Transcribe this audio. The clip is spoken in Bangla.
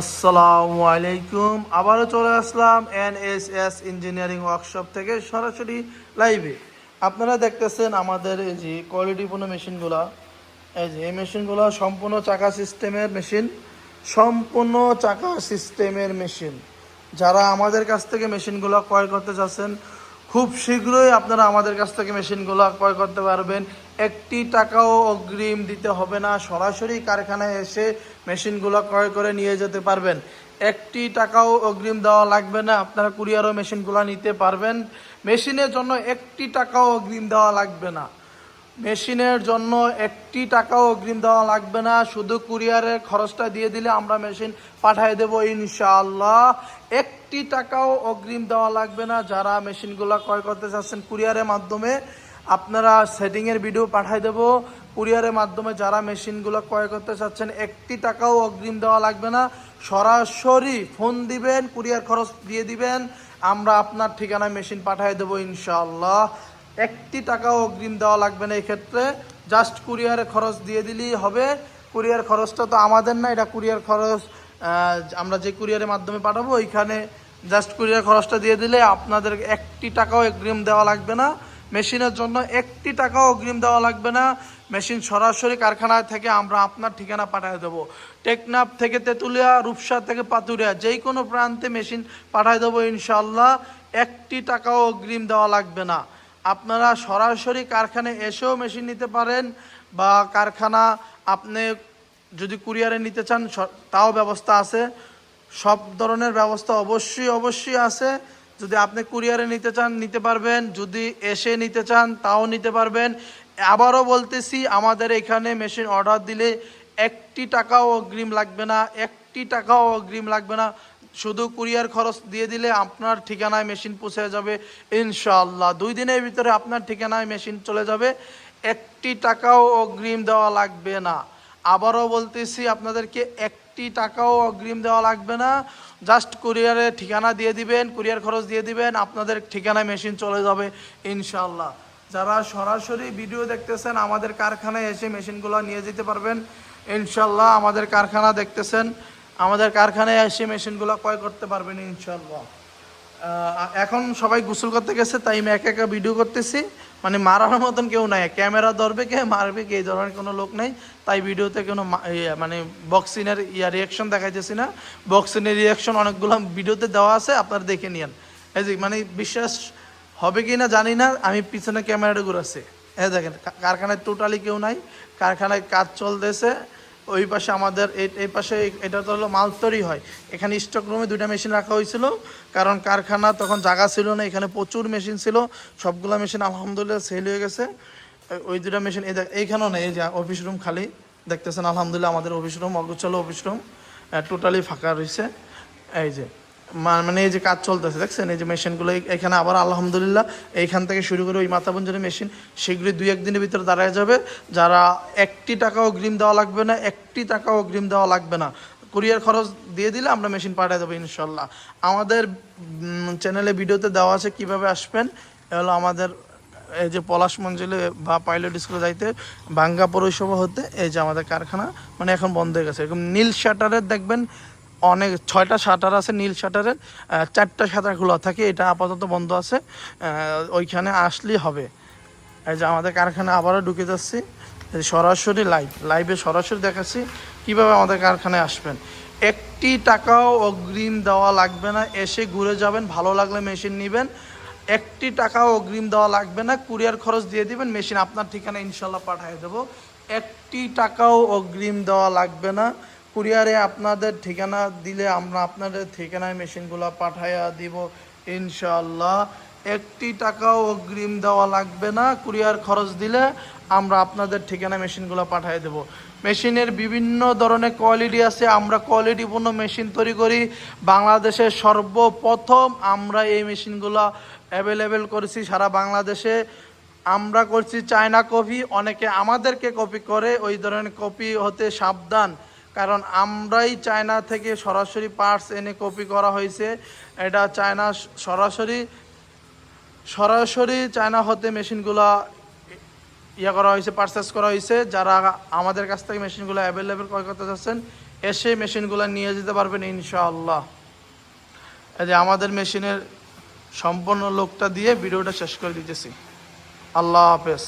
আসসালামু আলাইকুম। আবারও চলে আসলাম N S S engineering workshop থেকে সরাসরি লাইভে। আপনারা দেখতেছেন আমাদের এই যে কোয়ালিটিপূর্ণ মেশিনগুলা। এই যে এই মেশিনগুলো সম্পূর্ণ চাকা সিস্টেমের মেশিন। সম্পূর্ণ চাকা সিস্টেমের মেশিন। যারা আমাদের কাছ থেকে মেশিনগুলো ক্রয় করতে চাচ্ছেন খুব শীঘ্রই আপনারা আমাদের কাছ থেকে মেশিনগুলো ক্রয় করতে পারবেন। একটি টাকাও অগ্রিম দিতে হবে না। সরাসরি কারখানায় এসে মেশিনগুলো ক্রয় করে নিয়ে যেতে পারবেন। একটি টাকাও অগ্রিম দেওয়া লাগবে না। আপনারা কুরিয়ারও মেশিনগুলো নিতে পারবেন। মেশিনের জন্য একটি টাকাও অগ্রিম দেওয়া লাগবে না। মেশিনের জন্য একটি টাকাও অগ্রিম দেওয়া লাগবে না। শুধু কুরিয়ারের খরচটা দিয়ে দিলে আমরা মেশিন পাঠিয়ে দেবো ইনশাআল্লাহ। একটি টাকাও অগ্রিম দেওয়া লাগবে না। যারা মেশিনগুলো ক্রয় করতে চাচ্ছেন কুরিয়ারের মাধ্যমে, আপনারা সেটিংয়ের ভিডিও পাঠিয়ে দেবো। কুরিয়ারের মাধ্যমে যারা মেশিনগুলো ক্রয় করতে চাচ্ছেন, একটি টাকাও অগ্রিম দেওয়া লাগবে না। সরাসরি ফোন দিবেন, কুরিয়ার খরচ দিয়ে দিবেন। আমরা আপনার ঠিকানায় মেশিন পাঠিয়ে দেবো ইনশাল্লাহ একটি টাকাও অগ্রিম দেওয়া লাগবে না এক্ষেত্রে। জাস্ট কুরিয়ারে খরচ দিয়ে দিলেই হবে। কুরিয়ার খরচটা তো আমাদের না, এটা কুরিয়ার খরচ আমরা যে কুরিয়ারের মাধ্যমে পাঠাবো, ওইখানে জাস্ট কুরিয়ার খরচটা দিয়ে দিলে আপনাদের একটি টাকাও অগ্রিম দেওয়া লাগবে না। মেশিনের জন্য একটি টাকাও অগ্রিম দেওয়া লাগবে না। মেশিন সরাসরি কারখানায় থেকে আমরা আপনার ঠিকানা পাঠিয়ে দেবো। টেকনাফ থেকে তেঁতুলিয়া, রূপসা থেকে পাতুরিয়া যেই কোনো প্রান্তে মেশিন পাঠিয়ে দেবো ইনশাল্লাহ একটি টাকাও অগ্রিম দেওয়া লাগবে না। আপনারা সরাসরি কারখানায় এসেও মেশিন নিতে পারেন বা কারখানা আপনি যদি কুরিয়ারে নিতে চান তাও ব্যবস্থা আছে। সব ধরনের ব্যবস্থা অবশ্যই অবশ্যই আছে। যদি আপনি কুরিয়ারে নিতে চান, নিতে পারবেন। যদি এসে নিতে চান, তাও নিতে পারবেন। আবারও বলতেছি, আমাদের এখানে মেশিন অর্ডার দিলে একটি টাকাও অগ্রিম লাগবে না, একটি টাকাও অগ্রিম লাগবে না। শুধু কুরিয়ার খরচ দিয়ে দিলে আপনার ঠিকানায় মেশিন পৌঁছে যাবে, ইনশাআল্লাহ। দুই দিনের ভিতরে আপনার ঠিকানায় মেশিন চলে যাবে। একটি টাকাও অগ্রিম দেওয়া লাগবে না। আবারও বলতেছি, আপনাদেরকে একটি টাকাও অগ্রিম দেওয়া লাগবে না। জাস্ট কুরিয়ারে ঠিকানা দিয়ে দিবেন কুরিয়ার খরচ দিয়ে দিবেন, আপনাদের ঠিকানায় মেশিন চলে যাবে ইনশাল্লাহ যারা সরাসরি ভিডিও দেখতেছেন, আমাদের কারখানায় এসে মেশিনগুলো নিয়ে যেতে পারবেন ইনশাল্লাহ আমাদের কারখানা দেখতেছেন, আমাদের কারখানায় এসে মেশিনগুলো ক্রয় করতে পারবেন ইনশাল্লাহ এখন সবাই গোসল করতে গেছে, তাই আমি একা একা ভিডিও করতেছি। মানে মারার মতন কেউ নাই। ক্যামেরা ধরবে কে, মারবে কে, এই ধরনের কোনো লোক নেই। তাই ভিডিওতে কোনো মানে বক্সিনের ইয়া রিয়াকশন দেখাইতেছি না। বক্সিনের রিয়াকশন অনেকগুলো ভিডিওতে দেওয়া আছে, আপনারা দেখে নিন এই যে মানে বিশ্বাস হবে কি না জানি না, আমি পিছনে ক্যামেরাটা ঘুরাচ্ছি। এই দেখেন কারখানায় টোটালি কেউ নাই। কারখানায় কাজ চলতেছে। ওই পাশে আমাদের এই- পাশে এটা তো হলো মাল তৈরি হয়। এখানে স্টক রুমে দুইটা মেশিন রাখা হয়েছিল, কারণ কারখানা তখন জায়গা ছিল না, এখানে প্রচুর মেশিন ছিল, সবগুলো মেশিন আলহামদুলিল্লাহ সেল হয়ে গেছে। ওই- দুটা মেশিন এই এইখানেও নেই, এই যে অফিস রুম খালি, দেখতেছেন আলহামদুলিল্লাহ আমাদের অফিস রুম অগোছালো অফিস রুম টোটালি ফাঁকা রয়েছে। এই যে মানে এই যে কাজ চলতেছে, দেখছেন? এই যে মেশিনগুলো এখানে আবার আলহামদুলিল্লাহ এইখান থেকে শুরু করে ওই মাথাবঞ্জনের মেশিন শীঘ্রই দুই একদিনের ভিতরে দাঁড়ায় যাবে। যারা একটি টাকা অগ্রিম দেওয়া লাগবে না, একটি টাকা অগ্রিম দেওয়া লাগবে না। কুরিয়ার খরচ দিয়ে দিলে আমরা মেশিন পাঠিয়ে দেবো ইনশাল্লাহ। আমাদের চ্যানেলে ভিডিওতে দেওয়া আছে কীভাবে আসবেন? হলো আমাদের, এই যে পলাশ মঞ্জিলে বা পাইলট স্কুলে যাইতে বাঙ্গা পৌরসভা হতে, এই যে আমাদের কারখানা মানে এখন বন্ধ হয়ে গেছে। এরকম নীল শাটারের দেখবেন অনেক ছয়টা শাটার আছে, নীল শাটারের চারটা শাটার খোলা থাকে, এটা আপাতত বন্ধ আছে ওইখানে আসলেই হবে। এই যে আমাদের কারখানা আবারও ঢুকে যাচ্ছি সরাসরি লাইভ লাইভে সরাসরি দেখাচ্ছি কীভাবে আমাদের কারখানায় আসবেন। একটি টাকাও অগ্রিম দেওয়া লাগবে না, এসে ঘুরে যাবেন, ভালো লাগলে মেশিন নেবেন। একটি টাকাও অগ্রিম দেওয়া লাগবে না, কুরিয়ার খরচ দিয়ে দিবেন মেশিন আপনার ঠিকানা ইনশাল্লাহ পাঠিয়ে দেবো। একটি টাকাও অগ্রিম দেওয়া লাগবে না কুরিয়ারে আপনাদের ঠিকানা দিলে আমরা আপনাদের ঠিকানায় মেশিনগুলো পাঠাইয়া দিব ইনশাল্লাহ একটি টাকাও অগ্রিম দেওয়া লাগবে না, কুরিয়ার খরচ দিলে আমরা আপনাদের ঠিকানা মেশিনগুলো পাঠিয়ে দেব। মেশিনের বিভিন্ন ধরনের কোয়ালিটি আছে, আমরা কোয়ালিটিপূর্ণ মেশিন তৈরি করি। বাংলাদেশের সর্বপ্রথম আমরা এই মেশিনগুলো অ্যাভেলেবেল করেছি সারা বাংলাদেশে। আমরা করছি চায়না কপি, অনেকে আমাদেরকে কপি করে, ওই ধরনের কপি হতে সাবধান। কারণ আমরাই চায়না থেকে সরাসরি পার্টস এনে কপি করা হয়েছে। এটা চায়না সরাসরি সরাসরি চায়না হতে মেশিনগুলা ইয়ে করা হয়েছে পারচেস করা হয়েছে। যারা আমাদের কাছ থেকে মেশিনগুলো অ্যাভেলেবেল ক্রয় করতে চাচ্ছেন, এসে মেশিনগুলো নিয়ে যেতে পারবেন ইনশাআল্লাহ। এই যে আমাদের মেশিনের সম্পূর্ণ লোকটা দিয়ে ভিডিওটা শেষ করে দিতেছি। আল্লাহ হাফেজ।